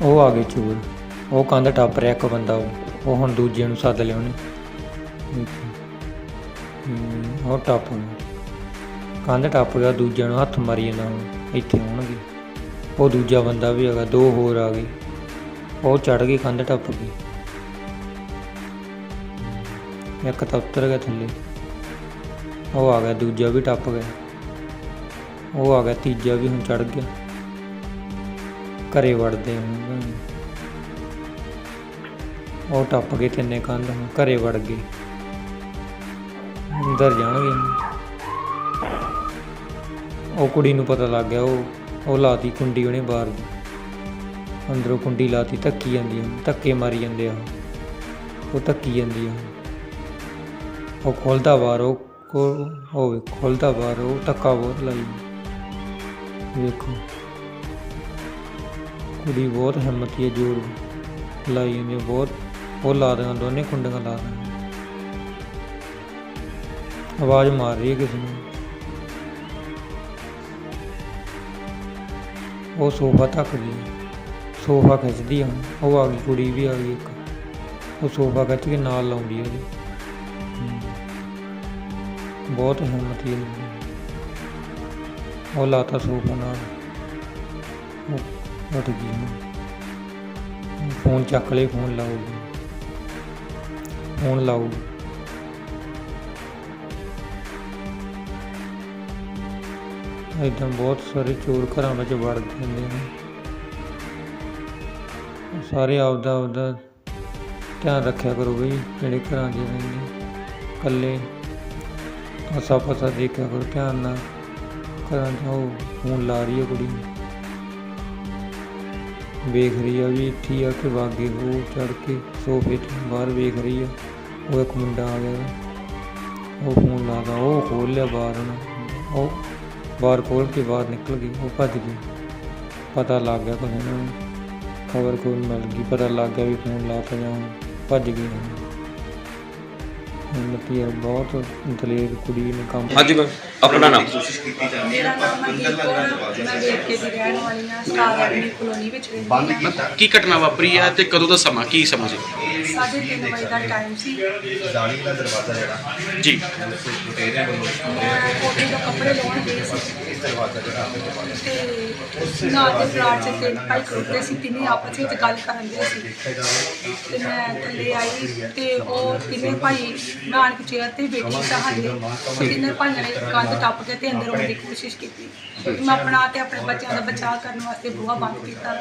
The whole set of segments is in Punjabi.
ਉਹ ਆ ਗਏ ਚੋਰ। ਉਹ ਕੰਧ ਟੱਪ ਰਿਹਾ ਇੱਕ ਬੰਦਾ ਉਹ। ਉਹ ਹੁਣ ਦੂਜੇ ਨੂੰ ਸੱਦ ਲਿਆ ਉਹਨੇ ਦੇਖੋ। ਉਹ ਟੱਪ ਗਿਆ ਕੰਧ ਟੱਪ ਗਿਆ, ਦੂਜਿਆਂ ਨੂੰ ਹੱਥ ਮਾਰੀ ਜਾਂਦਾ ਹੁਣ ਇੱਥੇ ਆਉਣਗੇ। ਉਹ ਦੂਜਾ ਬੰਦਾ ਵੀ ਹੈਗਾ, ਦੋ ਹੋਰ ਆ ਗਏ। ਉਹ ਚੜ ਗਈ, ਕੰਧ ਟੱਪ ਗਈ। ਇੱਕ ਤਾਂ ਉੱਤਰ ਗਿਆ ਥੱਲੇ। ਉਹ ਆ ਗਿਆ, ਦੂਜਾ ਵੀ ਟੱਪ ਗਿਆ। ਉਹ ਆ ਗਿਆ, ਤੀਜਾ ਵੀ ਹੁਣ ਚੜ ਗਿਆ। ਘਰੇ ਵੜਦੇ ਹੁਣ ਉਹ ਟੱਪ ਗਏ ਤਿੰਨੇ ਕੰਧ ਘਰੇ ਵੜ ਗਏ। ਅੰਦਰ ਜਾਣਗੇ। ਉਹ ਕੁੜੀ ਨੂੰ ਪਤਾ ਲੱਗ ਗਿਆ, ਉਹ ਉਹ ਲਾਤੀ ਕੁੰਡੀ ਉਹਨੇ ਬਾਹਰ ਦੀ। ਅੰਦਰੋਂ ਕੁੰਡੀ ਲਾਤੀ, ਧੱਕੀ ਜਾਂਦੀ ਆ। ਧੱਕੇ ਮਾਰੀ ਜਾਂਦੇ ਆ। ਉਹ ਧੱਕੀ ਜਾਂਦੀ ਆ। ਉਹ ਖੋਲਦਾ ਬਾਹਰ, ਉਹ ਕੋ ਖੋਲਦਾ ਬਾਹਰ, ਉਹ ਧੱਕਾ ਬਹੁਤ ਲਾਈ। ਵੇਖੋ। ਕੁੜੀ ਬਹੁਤ ਹਿੰਮਤੀ ਹੈ ਜੋਰ ਲਾਈ ਜਾਂਦੀ ਹੈ, ਬਹੁਤ, ਉਹ ਲਾ ਦੇਣਾ ਦੋਨੇ ਕੁੰਡੀਆਂ ਲਾ ਦੇਣਾ ਆਵਾਜ਼ ਮਾਰ ਰਹੀ ਹੈ ਕਿਸੇ ਨੂੰ। ਉਹ ਸੋਫਾ ਧੱਕ ਗਈ, ਸੋਫਾ ਖਿੱਚਦੀ ਆ ਹੁਣ। ਉਹ ਆ ਗਈ, ਕੁੜੀ ਵੀ ਆ ਗਈ ਇੱਕ। ਉਹ ਸੋਫਾ ਖਿੱਚ ਕੇ ਨਾਲ ਲਾਉਂਦੀ ਹੈ ਉਹਦੇ ਹਮ। ਬਹੁਤ ਹਿੰਮਤੀ ਹੈ ਉਹ ਲਾਤਾ ਸੋਫਾ ਨਾਲ। ਉਹ ਉੱਠ ਗਈ ਹੁਣ। ਫੋਨ ਚੱਕ ਲਈ ਫੋਨ ਲਾਉਗੀ ਫੋਨ ਲਾਉ ਏਦਾਂ ਬਹੁਤ ਸਾਰੇ ਚੋਰ ਘਰਾਂ ਵਿੱਚ ਵੜ ਜਾਂਦੇ ਨੇ। ਸਾਰੇ ਆਪਦਾ ਆਪਦਾ ਧਿਆਨ ਰੱਖਿਆ ਕਰੋ ਬਈ, ਜਿਹੜੇ ਘਰਾਂ 'ਚ ਰਹਿੰਦੇ ਇਕੱਲੇ ਆਸਾ ਪਾਸਾ ਦੇਖਿਆ ਕਰੋ, ਧਿਆਨ ਨਾਲ। ਘਰਾਂ 'ਚ ਉਹ ਫੋਨ ਲਾ ਰਹੀ ਹੈ ਕੁੜੀ। ਵੇਖ ਰਹੀ ਆ ਵੀ ਇੱਥੇ ਆ ਕਿ ਵਾਗੇ ਉਹ ਚੜ ਕੇ ਸੋਫੇ ਤੇ ਬਾਹਰ ਵੇਖ ਰਹੀ ਆ। ਉਹ ਇੱਕ ਮੁੰਡਾ ਆ ਗਿਆ। ਉਹ ਫੋਨ ਲਾਦਾ ਉਹ ਖੋਲ ਲਿਆ ਬਾਹਰ ਉਹਨੇ। ਉਹ ਬਾਹਰ ਖੋਲ ਕੇ ਬਾਹਰ ਨਿਕਲ ਗਈ। ਉਹ ਭੱਜ ਗਈ। ਪਤਾ ਲੱਗ ਗਿਆ ਕੁਝ ਨੂੰ ਖਬਰ ਕੋਈ ਮਿਲ ਗਈ। ਪਤਾ ਲੱਗ ਗਿਆ ਵੀ ਫੋਨ ਲਾਤਾ ਜਾਂ ਭੱਜ ਗਈ। ਹਿੰਮਤੀ ਹੈ ਬਹੁਤ ਦਲੇਰ ਕੁੜੀ ਨੇ ਕੰਮ ਹਾਂਜੀ ਮੈਮ ਆਪਣਾ ਨਾਮ? ਮੇਰਾ ਨਾਮ ਮਨਦੀਪ ਕੌਰ ਹੈ। ਮੈਂ ਵੇਰਕੇ ਦੀ ਰਹਿਣ ਵਾਲੀ ਹਾਂ ਸਟਾਰ ਐਵਨਿਊ ਕਲੋਨੀ ਵਿੱਚ ਰਹਿੰਦੀ ਹਾਂ। ਕੀ ਘਟਨਾ ਵਾਪਰੀ ਹੈ ਤੇ ਕਦੋਂ ਦਾ ਸਮਾਂ ਕੀ ਸਮਾਂ ਸੀ ਸਾਢੇ ਤਿੰਨ ਵਜੇ ਦਾ ਟਾਈਮ ਸੀ। ਜਾਲੀ ਦਾ ਦਰਵਾਜ਼ਾ ਜਿਹੜਾ ਜੀ। ਲੁਟੇਰੇ ਵੱਲੋਂ ਮੈਂ ਕੋਠੇ ਤੋਂ ਕੱਪੜੇ ਲਾਉਣ ਗਈ ਸੀ। ਇਸ ਦਰਵਾਜ਼ਾ ਜਿਹੜਾ ਆਪਣੇ ਕੋਲ ਹੈ ਤੇ ਨਾਲ ਦੇ ਪਲਾਟ 'ਚ ਤਿੰਨ ਭਾਈ ਖੜੋਤੇ ਸੀ ਤਿੰਨੇ ਆਪਸ ਵਿੱਚ ਗੱਲ ਕਰਨ ਦੇ ਸੀ। ਤੇ ਮੈਂ ਥੱਲੇ ਆਈ ਤੇ ਉਹ ਤਿੰਨੇ ਭਾਈ ਨਾਨਕ ਚੇਅਰ ਤੇ ਬੈਠੀ ਸਾਡੇ ਉਹ ਤਿੰਨੇ ਭਾਈਆਂ ਨੇ ਕੰਧ ਟੱਪ ਕੇ ਤੇ ਅੰਦਰ ਆਉਣ ਦੀ ਕੋਸ਼ਿਸ਼ ਕੀਤੀ। ਮੈਂ ਆਪਣਾ ਤੇ ਆਪਣੇ ਬੱਚਿਆਂ ਦਾ ਬਚਾਅ ਕਰਨ ਵਾਸਤੇ ਬੂਹਾ ਬੰਦ ਕੀਤਾ।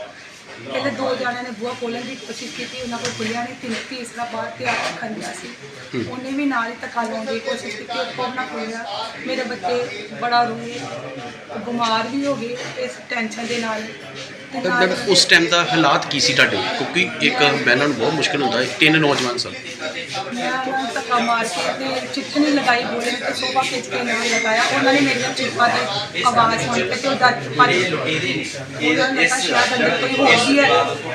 ਪਹਿਲੇ ਦੋ ਜਣਿਆਂ ਨੇ ਬੂਹਾ ਖੋਲ੍ਹਣ ਦੀ ਕੋਸ਼ਿਸ਼ ਕੀਤੀ ਉਹਨਾਂ ਕੋਲ ਖੁੱਲਿਆ ਨਹੀਂ। ਤਿੰਨ ਤੀਸਰਾ ਬਾਹਰ ਤੇ ਆ ਕੇ ਖੰਡਿਆ ਸੀ। ਉਹਨੇ ਵੀ ਨਾਲ ਹੀ ਧੱਕਾ ਲਾਉਣ ਦੀ ਕੋਸ਼ਿਸ਼ ਕੀਤੀ ਕੋਲ ਨਾ ਖੋਲ੍ਹਿਆ। ਮੇਰੇ ਬੱਚੇ ਬੜਾ ਰੋਏ ਬਿਮਾਰ ਵੀ ਹੋ ਗਏ ਇਸ ਟੈਨਸ਼ਨ ਦੇ ਨਾਲ ਤੇ ਤਾਂ ਨਾਲ ਮੈਮ ਉਸ ਟਾਈਮ ਦਾ ਹਾਲਾਤ ਕੀ ਸੀ ਤੁਹਾਡੇ? ਕਿਉਂਕਿ ਇੱਕ ਬਹਿਣਾ ਨੂੰ ਬਹੁਤ ਮੁਸ਼ਕਲ ਹੁੰਦਾ ਹੈ ਤਿੰਨ ਨੌਜਵਾਨ ਸਨ ਮੈਂ ਧੱਕਾ ਮਾਰ ਕੇ ਤੇ ਚਿੱਠਣੀ ਲਗਾਈ ਬੋਲੇ ਤੇ ਸੋਫਾ ਖਿੱਚ ਕੇ ਨਾਲ ਲਗਾਇਆ। ਉਹਨਾਂ ਨੇ ਮੇਰੀਆਂ ਚੀਕਾਂ ਤੇ ਆਵਾਜ਼ ਸੁਣ ਕੇ ਤੇ ਉਹ ਡਰ ਕੇ ਭੱਜ ਗਏ। ਉਹਨਾਂ ਨੇ ਕਿਹਾ ਸ਼ਾਇਦ ਅੰਦਰ ਕੋਈ ਹੋ ਗਈ ਹੈ।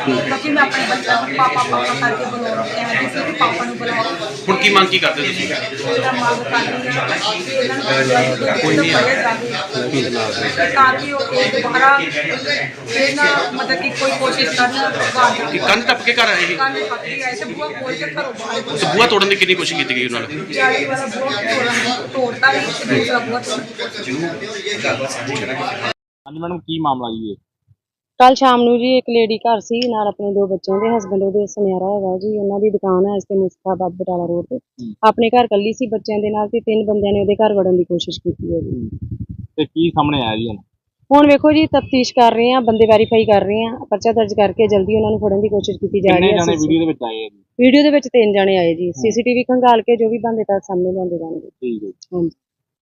ਕਿਉਂਕਿ ਮੈਂ ਆਪਣੇ ਬੱਚਿਆਂ ਨੂੰ ਪਾਪਾ ਪਾਪਾ ਕਰਕੇ ਬੁਲਾਉਣਾ ਕਹਿੰਦੀ ਸੀ ਕਿ ਪਾਪਾ ਨੂੰ ਬੁਲਾਓ। ਹੁਣ ਕੀ ਮੰਗ ਕੀ ਕਰਦੇ ਤੁਸੀਂ? ਮੇਰਾ ਮੰਗ ਤਾਂ ਕਿ ਉਹ ਦੁਬਾਰਾ ਫਿਰ ਨਾ ਮਤਲਬ ਕਿ ਕੋਈ ਕੋਸ਼ਿਸ਼ ਕਰਨ ਬਾਹਰ ਕਿ ਕੰਧ ਟੱਪ ਕੇ ਘਰ ਆਏ ਸੀ। ਕੰਨ ਪੱਕੀ ਆਏ ਤੇ ਬੂਆ ਖੋਲ ਕੇ ਘਰੋਂ ਬਾਹਰ ਤੇ ਬੂਹਾ ਤੋੜਨ ਦੀ ਕਿੰਨੀ ਕੋਸ਼ਿਸ਼ ਕੀਤੀ ਗਈ ਉਹਨਾਂ ਨਾਲ ਜਾਲੀ ਵਾਲਾ ਬੂਆ ਤੋੜਨ ਤੋੜਤਾ ਹੀ ਤੇ ਦੂਸਰਾ ਬੂਆ ਤੋੜਨ ਹਾਂਜੀ, ਮੈਡਮ, ਕੀ ਮਾਮਲਾ ਜੀ ਇਹ? ਕੱਲ ਸ਼ਾਮ ਨੂੰ ਜੀ ਇੱਕ ਲੇਡੀ ਘਰ ਸੀ ਨਾਲ ਆਪਣੇ ਦੋ ਬੱਚਿਆਂ ਦੇ ਹਸਬੰਡ ਉਹਦੇ ਸੁਨਿਆਰਾ ਹੈਗਾ ਜੀ ਉਹਨਾਂ ਦੀ ਦੁਕਾਨ ਹੈ ਇਸ ਤੇ ਮੁਸਤਾਬਾਦ ਬਟਾਲਾ ਰੋਡ ਤੇ। ਆਪਣੇ ਘਰ ਕੱਲੀ ਸੀ ਬੱਚਿਆਂ ਦੇ ਨਾਲ ਤੇ ਤਿੰਨ ਬੰਦਿਆਂ ਨੇ ਉਹਦੇ ਘਰ ਵੜਨ ਦੀ ਕੋਸ਼ਿਸ਼ ਕੀਤੀ ਹੈ ਜੀ। ਤੇ ਕੀ ਸਾਹਮਣੇ ਆਇਆ ਜੀ ਹੁਣ? ਹੁਣ ਵੇਖੋ ਜੀ ਤਫਤੀਸ਼ ਕਰ ਰਹੇ ਆ ਬੰਦੇ ਵੈਰੀਫਾਈ ਕਰ ਰਹੇ ਆ ਪਰਚਾ ਦਰਜ ਕਰਕੇ ਜਲਦੀ ਉਹਨਾਂ ਨੂੰ ਫੜਨ ਦੀ ਕੋਸ਼ਿਸ਼ ਕੀਤੀ ਜਾ ਕਿੰਨੇ ਰਹੀ ਜਾਣੇ ਹੈ ਵੀਡੀਓ ਦੇ ਵਿੱਚ ਆਏ ਆ ਜੀ? ਵੀਡੀਓ ਦੇ ਵਿੱਚ ਤਿੰਨ ਜਣੇ ਆਏ ਜੀ। ਸੀਸੀਟੀਵੀ ਖੰਗਾਲ ਕੇ ਜੋ ਵੀ ਬੰਦੇ ਤਾਂ ਸਾਹਮਣੇ ਲਿਆਂਦੇ ਜਾਣਗੇ। ਠੀਕ ਹੈ। ਹਾਂਜੀ।